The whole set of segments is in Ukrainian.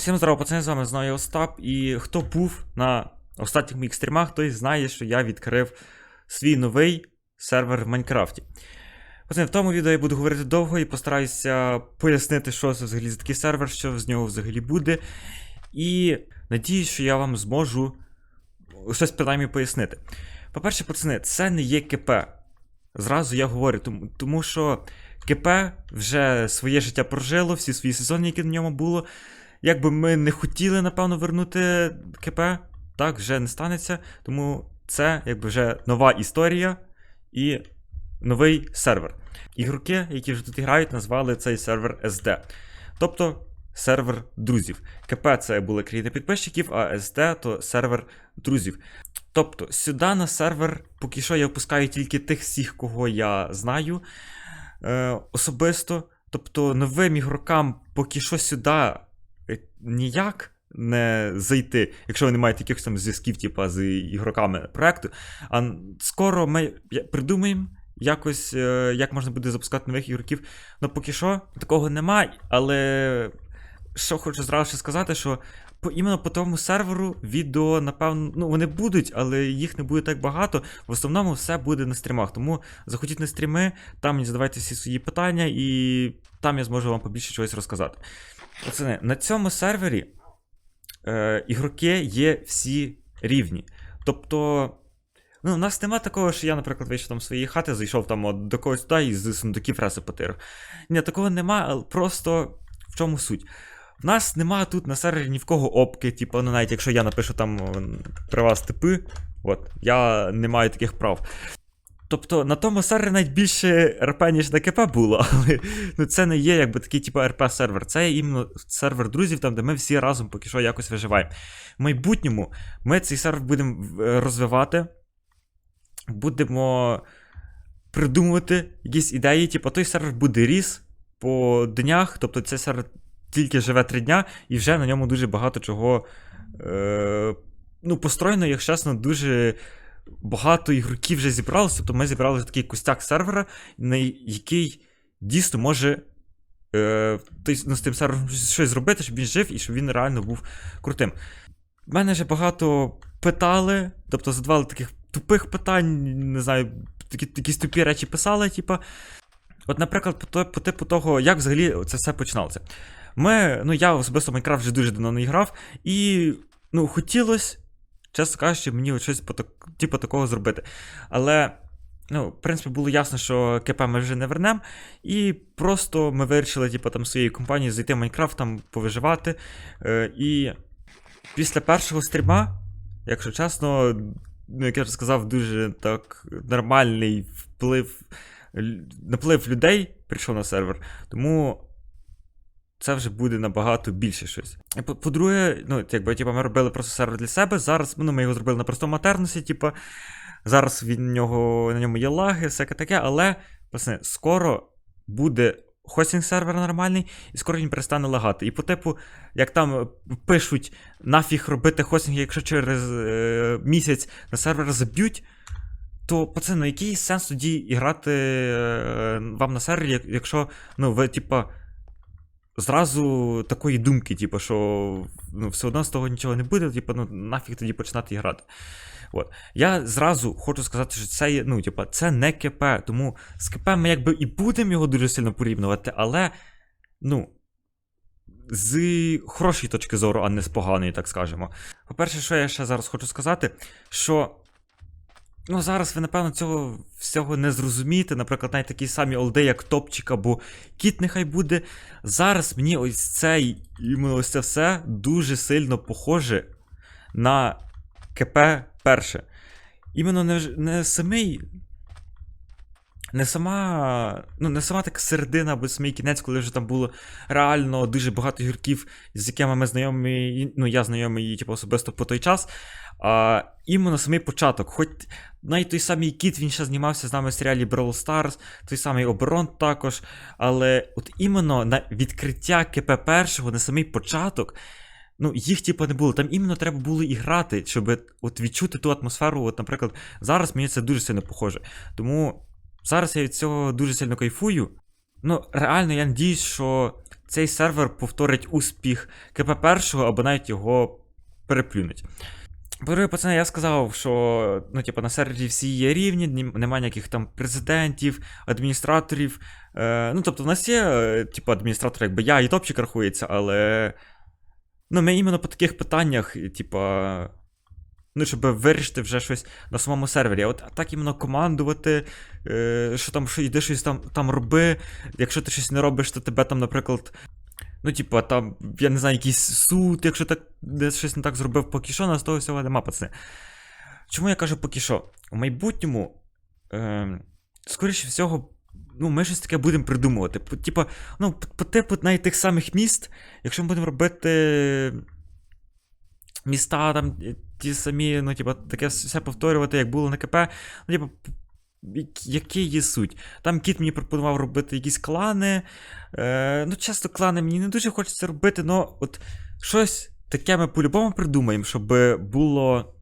Всім здорово, пацани, з вами знову Остап. І хто був на останніх моїх стрімах, той знає, що я відкрив свій новий сервер в Майнкрафті. Пацани, в тому відео я буду говорити довго і постараюся пояснити, що це взагалі за такий сервер, що з нього взагалі буде. І надіюсь, що я вам зможу щось принаймні пояснити. По-перше, пацани, це не є КП. Зразу я говорю, тому, тому що КП вже своє життя прожило, всі свої сезони, які на ньому було. Якби ми не хотіли, напевно, вернути КП, так вже не станеться. Тому це якби вже нова історія і новий сервер. Ігроки, які вже тут грають, назвали цей сервер SD. Тобто сервер друзів. КП це були країни підписчиків, а SD то сервер друзів. Тобто, сюди на сервер, поки що я впускаю тільки тих всіх, кого я знаю е, особисто. Тобто, новим ігрокам поки що сюди ніяк не зайти, якщо ви не маєте якихось там зв'язків, типу, з ігроками проекту. А скоро ми придумаємо. Якось е, як можна буде запускати нових ігроків. Ну поки що такого немає, але що хочу зразу ще сказати, що по іменно по тому серверу відео, напевно, ну вони будуть, але їх не буде так багато. В основному все буде на стрімах. Тому заходіть на стріми, там мені задавайте всі свої питання, і там я зможу вам побільше чогось розказати. Пацани, на цьому сервері е, ігроки є всі рівні. Тобто. Ну, у нас нема такого, що я, наприклад, вийшов там з своєї хати, зайшов там от до когось туди і з сундуків реси потирив. Ні, такого нема, але просто в чому суть? В нас нема тут на сервері ні в кого опки, типу, ну навіть якщо я напишу там при вас типи, от, я не маю таких прав. Тобто на тому сервері навіть більше РП, ніж на КП було, але ну, це не є якби такий типу РП-сервер. Це іменно сервер друзів, там, де ми всі разом поки що якось виживаємо. В майбутньому ми цей сервер будемо е, розвивати, будемо придумувати якісь ідеї, типу той сервер буде ріс по днях, тобто цей сервер тільки живе три дня, і вже на ньому дуже багато чого. Е, ну, построєно, якщо чесно, дуже багато ігроків вже зібралося. Тобто ми зібрали вже такий костяк сервера, на який дійсно може е, ну, з тим сервером щось зробити, щоб він жив і щоб він реально був крутим. Мене вже багато питали, тобто задавали таких тупих питань, не знаю, такі, якісь тупі речі писали, типа. От, наприклад, по, то- по типу того, як взагалі це все починалося. Ми, ну я особисто Майнкрафт вже дуже давно не грав, і ну, хотілося, чесно кажучи, мені щось по так, типу такого зробити. Але, ну, в принципі, було ясно, що КП ми вже не вернемо. І просто ми вирішили, типу, там своєю компанією зайти в Майнкрафт, там повиживати. Е, і після першого стріма, якщо чесно, ну, як я вже сказав, дуже так нормальний вплив, наплив людей прийшов на сервер. Тому це вже буде набагато більше щось. По- По-друге, ну, якби типу, ми робили просто сервер для себе. Зараз ну, ми його зробили на простому матернусі, типу, зараз він нього, на ньому є лаги, всяке таке, але пацани, скоро буде хостинг сервер нормальний, і скоро він перестане лагати. І по типу, як там пишуть, нафіг робити хостинг, якщо через е, місяць на сервер заб'ють. То, пацани, ну який сенс тоді грати е, вам на сервері, якщо ну, ви, типа, зразу такої думки, типу, що ну, все одно з того нічого не буде, типу, ну нафіг тоді починати грати. От. Я зразу хочу сказати, що це ну, типу, це не КП, тому з КП ми якби і будемо його дуже сильно порівнювати, але, ну. З хорошої точки зору, а не з поганої, так скажемо. По-перше, що я ще зараз хочу сказати, що Ну, зараз ви, напевно, цього всього не зрозумієте. Наприклад, навіть такі самі олди, як Топчик або Кіт, нехай буде. Зараз мені ось це іменно ось це все дуже сильно похоже на КП перше. Іменно не, не самий. Не сама. Ну, не сама така середина або самий кінець, коли вже там було реально дуже багато гірків, з якими ми знайомі, ну я знайомий типу, особисто по той час. А іменно самий початок. Хоч навіть той самий Кіт, він ще знімався з нами в серіалі Brawl Stars, той самий Оборон також. Але от іменно на відкриття КП першого, на самий початок, ну, їх типу не було. Там іменно треба було і грати, щоб от відчути ту атмосферу. От, наприклад, зараз мені це дуже сильно похоже. Тому зараз я від цього дуже сильно кайфую. Ну, реально, я надіюсь, що цей сервер повторить успіх КП першого або навіть його переплюнуть. По-друге, пацани, я сказав, що ну, типу, на сервері всі є рівні, ні- немає ніяких там президентів, адміністраторів. Е, ну, тобто, в нас є, е, типу, адміністратор, якби я і топчик рахується, але. Ну, ми іменно по таких питаннях, типа. Ну, щоб вирішити вже щось на самому сервері. А от так іменно командувати, е, що там, що йди щось там, там роби. Якщо ти щось не робиш, то тебе там, наприклад. Ну, типа, там, я не знаю, якийсь суд, якщо так десь щось не так зробив поки що, на з того всього нема, пацани. Чому я кажу поки що? У майбутньому, е, скоріше всього, ну, ми щось таке будемо придумувати. Типа, ну, по, типу навіть тих самих міст, якщо ми будемо робити міста, там, ті самі, ну, типа, таке все повторювати, як було на КП, ну, типа, як- який є суть? Там кіт мені пропонував робити якісь клани. Е, ну, часто клани мені не дуже хочеться робити, але от щось таке ми по-любому придумаємо, щоб було.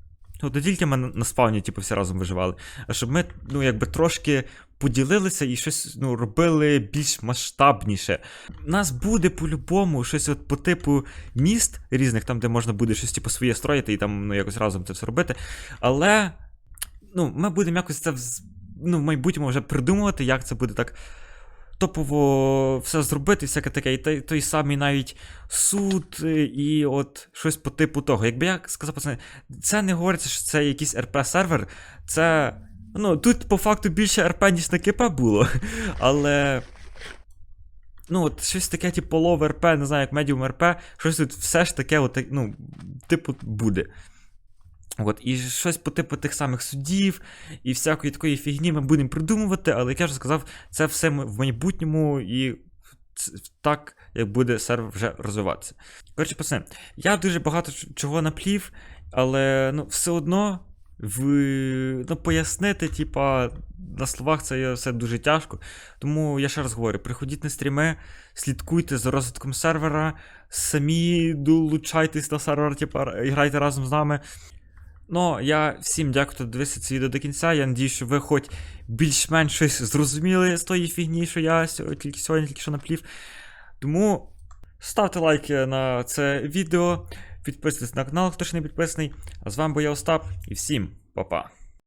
Ну, не тільки ми на спавні, типу, всі разом виживали, а щоб ми, ну, якби трошки поділилися і щось ну, робили більш масштабніше. У нас буде по-любому щось от по типу міст різних, там, де можна буде щось типу, своє строїти і там ну, якось разом це все робити. Але ну, ми будемо якось це ну, в майбутньому вже придумувати, як це буде так топово все зробити, всяке таке. І той, той самий навіть суд, е, і от щось по типу того. Якби я сказав, пацани, це не говориться, що це якийсь РП-сервер, це. Ну, тут по факту більше РП, ніж на КП було. Але. Ну, от щось таке, типу, лов РП, не знаю, як медіум РП, щось тут все ж таке, от, ну, типу, буде. От, і щось по типу тих самих судів і всякої такої фігні ми будемо придумувати, але як я вже сказав, це все в майбутньому і так, як буде сервер вже розвиватися. Коротше, пацани, я дуже багато чого наплів, але ну, все одно в, ну, пояснити, типа, на словах це все дуже тяжко. Тому я ще раз говорю: приходіть на стріми, слідкуйте за розвитком сервера, самі долучайтесь на сервер, типа, грайте разом з нами. Ну, я всім дякую, хто дивився це відео до кінця. Я надію, що ви хоч більш-менш щось зрозуміли з тої фігні, що я тільки сьогодні тільки що наплів. Тому ставте лайки на це відео, підписуйтесь на канал, хто ще не підписаний. А з вами був я Остап, і всім па-па.